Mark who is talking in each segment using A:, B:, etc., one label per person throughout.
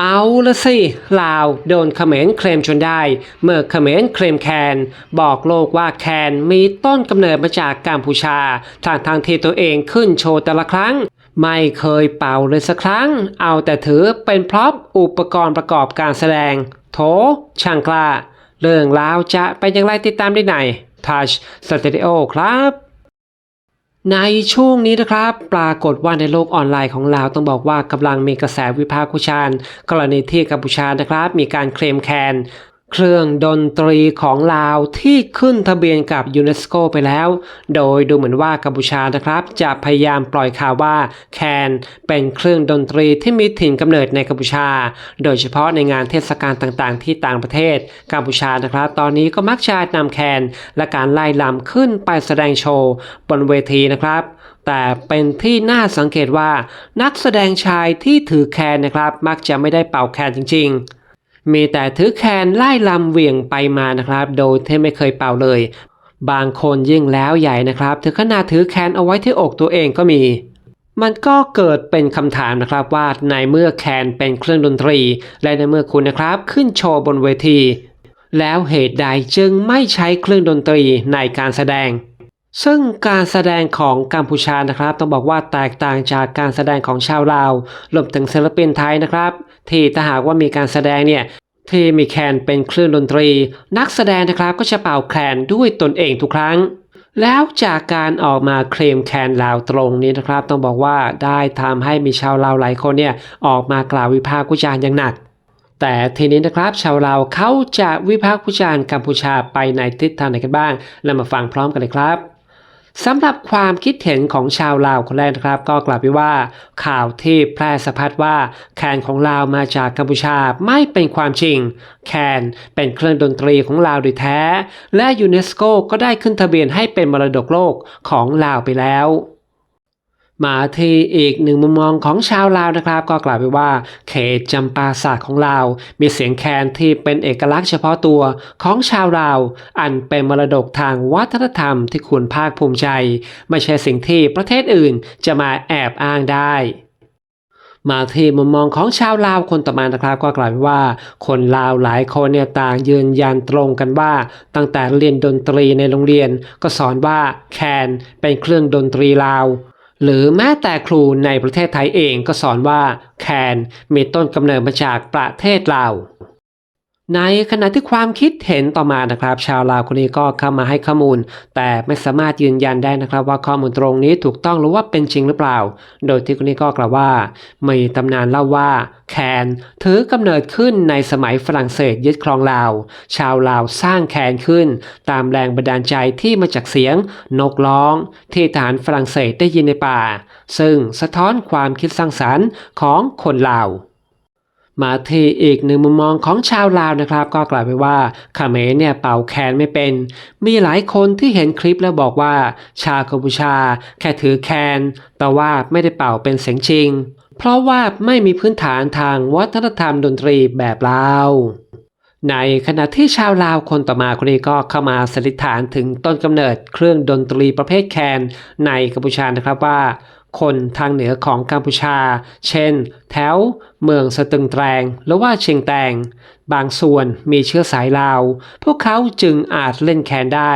A: เอาละสิลาวโดนเขมรเคลมจนได้ เมื่อเขมรเคลมแคน บอกโลกว่าแคนมีต้นกำเนิดมาจากกัมพูชาทางทางที่ตัวเองขึ้นโชว์แต่ละครั้ง ไม่เคยเป่าเลยสักครั้ง เอาแต่ถือเป็นพร็อพอุปกรณ์ประกอบการแสดง โถช่างกล้า เรื่องราวจะเป็นอย่างไรติดตามได้ใน Touch Studio ครับ ในช่วงนี้นะครับ ปรากฏว่าในโลกออนไลน์ของลาวต้องบอกว่ากำลังมีกระแสวิพากษ์วิจารณ์กรณีที่กัมพูชานะครับ มีการเคลมแคน เครื่องดนตรีของลาวที่ขึ้นทะเบียนกับยูเนสโกไปแล้ว โดยดูเหมือนว่ากัมพูชานะครับ จะพยายามปล่อยข่าวว่าแคนเป็นเครื่องดนตรีที่มีถิ่นกำเนิดในกัมพูชา โดยเฉพาะในงานเทศกาลต่างๆ ที่ต่างประเทศ กัมพูชานะครับ ตอนนี้ก็มักจะนำแคนและการไล่ลำขึ้นไปแสดงโชว์บนเวทีนะครับแต่เป็นที่น่าสังเกตว่านักแสดงชายที่ถือแคนนะครับ มักจะไม่ได้เป่าแคนจริงๆ มีแต่ถือแคนไล่ลำเหวี่ยงไปมานะครับ โดยที่ไม่เคยเป่าเลย บางคนยิ่งแล้วใหญ่นะครับ ถึงขนาดถือแคนเอาไว้ที่อกตัวเองก็มี มันก็เกิดเป็นคำถามนะครับว่าในเมื่อแคนเป็นเครื่องดนตรี และในเมื่อคุณนะครับ ขึ้นโชว์บนเวที แล้วเหตุใดจึงไม่ใช้เครื่องดนตรีในการแสดงซึ่งการแสดงของกัมพูชานะครับ ต้องบอกว่าแตกต่างจากการแสดงของชาวลาวรวมถึงศิลปินไทยนะครับ ที่ถ้าหากว่ามีการแสดงเนี่ย ที่มีแคนเป็นเครื่องดนตรี นักแสดงนะครับก็จะเป่าแคนด้วยตนเองทุกครั้ง แล้วจากการออกมาเคลมแคนลาวตรงนี้นะครับ ต้องบอกว่าได้ทำให้มีชาวลาวหลายคนเนี่ยออกมากล่าววิพากษ์วิจารณ์อย่างหนัก แต่ทีนี้นะครับชาวลาวเขาจะวิพากษ์วิจารณ์กัมพูชาไปในทิศทางไหนกันบ้าง เรามาฟังพร้อมกันเลยครับ สำหรับความคิดเห็นของชาวลาวคนแรกนะครับ ก็กล่าวไว้ว่า ข่าวที่แพร่สะพัดว่าแคนของลาวมาจากกัมพูชาไม่เป็นความจริง แคนเป็นเครื่องดนตรีของลาวโดยแท้ และยูเนสโกก็ได้ขึ้นทะเบียนให้เป็นมรดกโลกของลาวไปแล้ว มาที่อีกหนึ่งมุมมองของชาวลาวนะครับ ก็กล่าวไปว่าเขตจำปาสักของลาว มีเสียงแคนที่เป็นเอกลักษณ์เฉพาะตัวของชาวลาว อันเป็นมรดกทางวัฒนธรรมที่คุณภาคภูมิใจ ไม่ใช่สิ่งที่ประเทศอื่นจะมาแอบอ้างได้มาที่มุมมองของชาวลาวคนต่อมานะครับก็กล่าวไว้ว่า คนลาวหลายคนเนี่ยต่างยืนยันตรงกันว่า ตั้งแต่เรียนดนตรีในโรงเรียน ก็สอนว่าแคนเป็นเครื่องดนตรีลาว หรือแม้แต่ครูในประเทศไทยเองก็สอนว่าแคนมีต้นกำเนิดมาจากประเทศลาว ในขณะที่ความคิดเห็นต่อมานะครับ ชาวลาวคนนี้ก็เข้ามาให้ข้อมูล แต่ไม่สามารถยืนยันได้นะครับ ว่าข้อมูลตรงนี้ถูกต้องหรือว่าเป็นจริงหรือเปล่า โดยที่คนนี้ก็กล่าวว่า มีตำนานเล่าว่าแคนถือกำเนิดขึ้นในสมัยฝรั่งเศสยึดครองลาว ชาวลาวสร้างแคนขึ้น ตามแรงบันดาลใจที่มาจากเสียง นกร้อง ที่ทหารฝรั่งเศสได้ยินในป่า ซึ่งสะท้อนความคิดสร้างสรรค์ของคนลาว มาที่อีกหนึ่งมุมมองของชาวลาวนะครับ ก็กล่าวไปว่าเขมรเนี่ยเป่าแคนไม่เป็น มีหลายคนที่เห็นคลิปแล้วบอกว่า ชาวกัมพูชา แค่ถือแคน แต่ว่าไม่ได้เป่าเป็นเสียงจริง เพราะว่าไม่มีพื้นฐานทางวัฒนธรรมดนตรีแบบลาวในขณะที่ชาวลาวคนต่อมาคนนี้ก็เข้ามาสันนิษฐานถึงต้นกำเนิดเครื่องดนตรีประเภทแคนในกัมพูชานะครับว่า คนทางเหนือของกัมพูชา เช่น แถว เมืองสตึงแตรงหรือว่าเชียงแตง บางส่วนมีเชื้อสายลาว พวกเขาจึงอาจเล่นแคนได้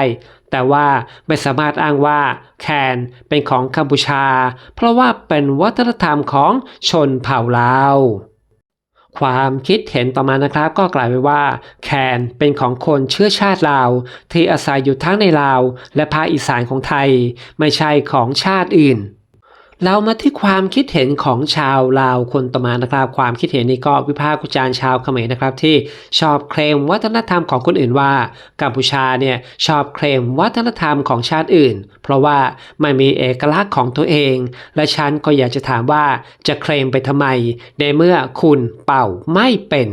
A: แต่ว่าไม่สามารถอ้างว่าแคนเป็นของกัมพูชา เพราะว่าเป็นวัฒนธรรมของชนเผ่าลาวความคิดเห็นต่อมานะครับก็กลาวไว้ว่า แคนเป็นของคนเชื้อชาติลาว ที่อาศัยอยู่ทั้งในลาว และภาคอีสานของไทย ไม่ใช่ของชาติอื่น เรามาที่ความคิดเห็นของชาวลาวคนต่อมานะครับ ความคิดเห็นนี้ก็วิพากษ์วิจารณ์ชาวเขมรนะครับ ที่ชอบเคลมวัฒนธรรมของคนอื่นว่ากัมพูชาเนี่ยชอบเคลมวัฒนธรรมของชาติอื่น เพราะว่าไม่มีเอกลักษณ์ของตัวเอง และฉันก็อยากจะถามว่าจะเคลมไปทำไม ในเมื่อคุณเป่าไม่เป็น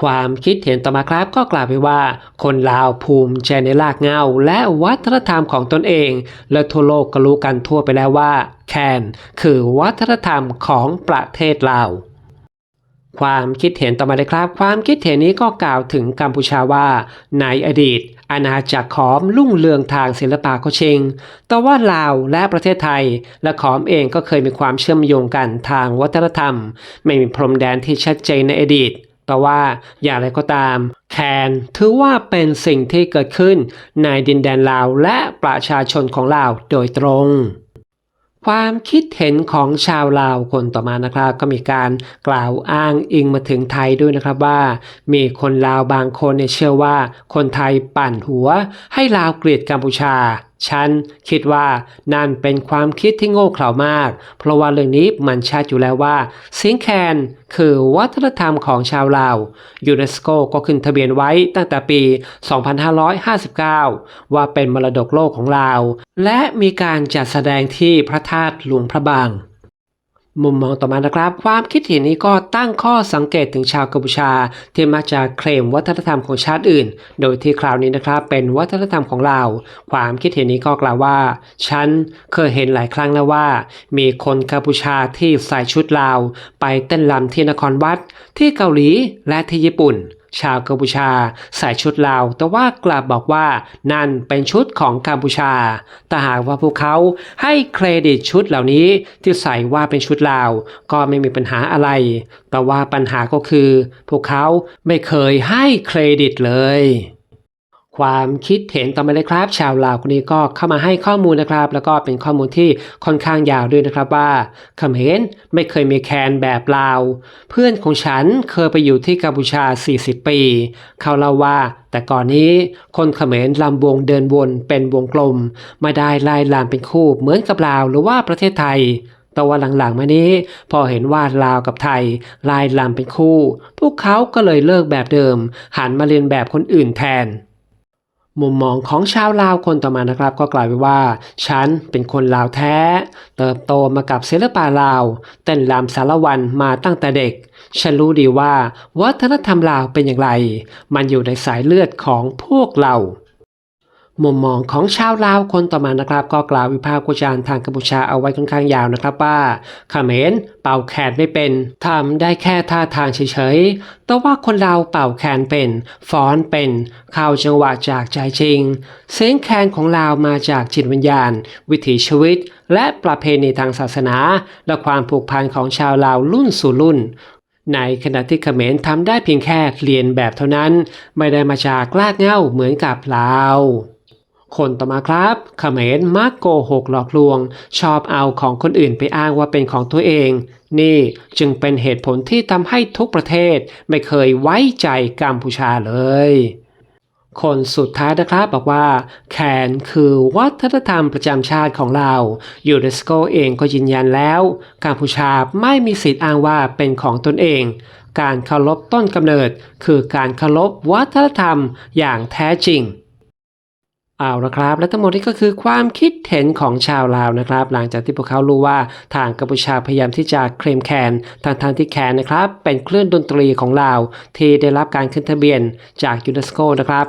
A: ความคิดเห็นต่อมาครับก็กล่าวไปว่า คนลาวภูมิใจในรากเงาและวัฒนธรรมของตนเอง และทั่วโลกก็รู้กันทั่วไปแล้วว่า แคนคือวัฒนธรรมของประเทศลาวความคิดเห็นต่อมาเลยครับ ความคิดเห็นนี้ก็กล่าวถึงกัมพูชาว่าในอดีต อาณาจักรขอมรุ่งเรืองทางศิลปะก็จริงแต่ว่าลาวและประเทศไทย และขอมเองก็เคยมีความเชื่อมโยงกันทางวัฒนธรรม ไม่มีพรมแดนที่ชัดเจนในอดีต แต่ว่าอย่างไรก็ตาม แคนถือว่าเป็นสิ่งที่เกิดขึ้นในดินแดนลาวและประชาชนของลาวโดยตรง ความคิดเห็นของชาวลาวคนต่อมานะครับ ก็มีการกล่าวอ้างอิงมาถึงไทยด้วยนะครับว่า มีคนลาวบางคนเนี่ยเชื่อว่าคนไทยปั่นหัว ให้ลาวเกลียดกัมพูชา ฉันคิดว่านั่นเป็นความคิดที่โง่เขลามาก เพราะว่าเรื่องนี้มันชัดอยู่แล้วว่าสิงแคนคือวัฒนธรรมของชาวลาวยูเนสโกก็ขึ้นทะเบียนไว้ตั้งแต่ปี 2559 ว่าเป็นมรดกโลกของลาว และมีการจัดแสดงที่พระธาตุหลวงพระบาง มุมมองต่อมานะครับ ความคิดเห็นนี้ก็ตั้งข้อสังเกตถึงชาวกัมพูชา ที่มาจากเคลมวัฒนธรรมของชาติอื่น โดยที่คราวนี้นะครับเป็นวัฒนธรรมของเรา ความคิดเห็นนี้ก็กล่าวว่า ฉันเคยเห็นหลายครั้งแล้วว่า มีคนกัมพูชาที่ใส่ชุดลาว ไปเต้นรำที่นครวัด ที่เกาหลีและที่ญี่ปุ่น ชาวกัมพูชาใส่ชุดลาว แต่ว่ากลับบอกว่านั่นเป็นชุดของกัมพูชาแต่หากว่าพวกเขาให้เครดิตชุดเหล่านี้ที่ใส่ว่าเป็นชุดลาว ก็ไม่มีปัญหาอะไร แต่ว่าปัญหาก็คือ พวกเขาไม่เคยให้เครดิตเลย ความคิดเห็นต่อมาเลยครับ ชาวลาวคนนี้ก็เข้ามาให้ข้อมูลนะครับ แล้วก็เป็นข้อมูลที่ค่อนข้างยาวด้วยนะครับว่าเขมรไม่เคยมีแคนแบบลาว เพื่อนของฉันเคยไปอยู่ที่กัมพูชา 40 ปี เขาเล่าว่าแต่ก่อนนี้คนเขมรลำวงเดินวนเป็นวงกลม ไม่ได้ไล่ลามเป็นคู่เหมือนกับลาวหรือว่าประเทศไทยแต่ว่าหลังๆมานี้ พอเห็นว่าลาวกับไทยลายลำเป็นคู่ พวกเขาก็เลยเลิกแบบเดิม หันมาเรียนแบบคนอื่นแทน มุมมองของชาวลาวคนต่อมานะครับ ก็กลายไปว่า ฉันเป็นคนลาวแท้ เติบโตมากับศิลปะลาว เต้นรำสารวันมาตั้งแต่เด็ก ฉันรู้ดีว่า วัฒนธรรมลาวเป็นอย่างไร มันอยู่ในสายเลือดของพวกเรา มุมมองของชาวลาวคนต่อมานะครับ ก็กล่าววิพากษ์วิจารณ์ทางกัมพูชาเอาไว้ค่อนข้างยาวนะครับว่าเขมรเป่าแคนไม่เป็นทำได้แค่ท่าทางเฉยๆ แต่ว่าคนเราเป่าแคนเป็นฟ้อนเป็น เข้าจังหวะจากใจจริง เสียงแคนของเรามาจากจิตวิญญาณ วิถีชีวิต และประเพณีทางศาสนา และความผูกพันของชาวลาวรุ่นสู่รุ่นในขณะที่เขมรทำได้เพียงแค่เรียนแบบเท่านั้น ไม่ได้มาจากลากเง้าเหมือนกับลาว คนต่อมาครับเขมรมักโกหกหลอกลวง ชอบเอาของคนอื่นไปอ้างว่าเป็นของตัวเอง นี่จึงเป็นเหตุผลที่ทำให้ทุกประเทศไม่เคยไว้ใจกัมพูชาเลยคนสุดท้ายนะครับบอกว่า แคนคือวัฒนธรรมประจำชาติของเรายูเนสโกเองก็ยืนยันแล้วกัมพูชาไม่มีสิทธิ์อ้างว่าเป็นของตนเอง การเคารพต้นกำเนิด คือการเคารพวัฒนธรรมอย่างแท้จริง เอาละครับ และทั้งหมดนี้ก็คือความคิดเห็นของชาวลาวนะครับ หลังจากที่พวกเขารู้ว่าทางกัมพูชาพยายามที่จะเคลมแคนทางทางที่แคนนะครับ เป็นเครื่องดนตรีของลาว ที่ได้รับการขึ้นทะเบียนจากยูเนสโกนะครับ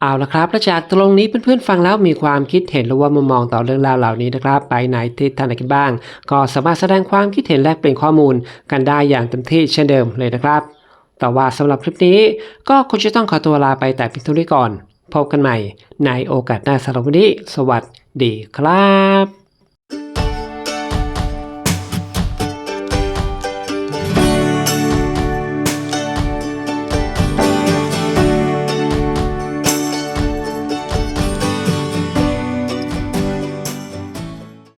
A: เอาละครับและจากตรงนี้เพื่อนๆฟังแล้วมีความคิดเห็นหรือว่ามุมมองต่อเรื่องราวเหล่านี้นะครับ ไปไหนที่ท่านไหนกันบ้าง ก็สามารถแสดงความคิดเห็นและเปลี่ยนข้อมูลกันได้อย่างเต็มที่เช่นเดิมเลยนะครับ แต่ว่าสำหรับคลิปนี้ก็คงจะต้องขอตัวลาไปแต่เพียงเท่านี้ก่อน พบกันใหม่ในโอกาสหน้าสำหรับวันนี้ สวัสดีครับ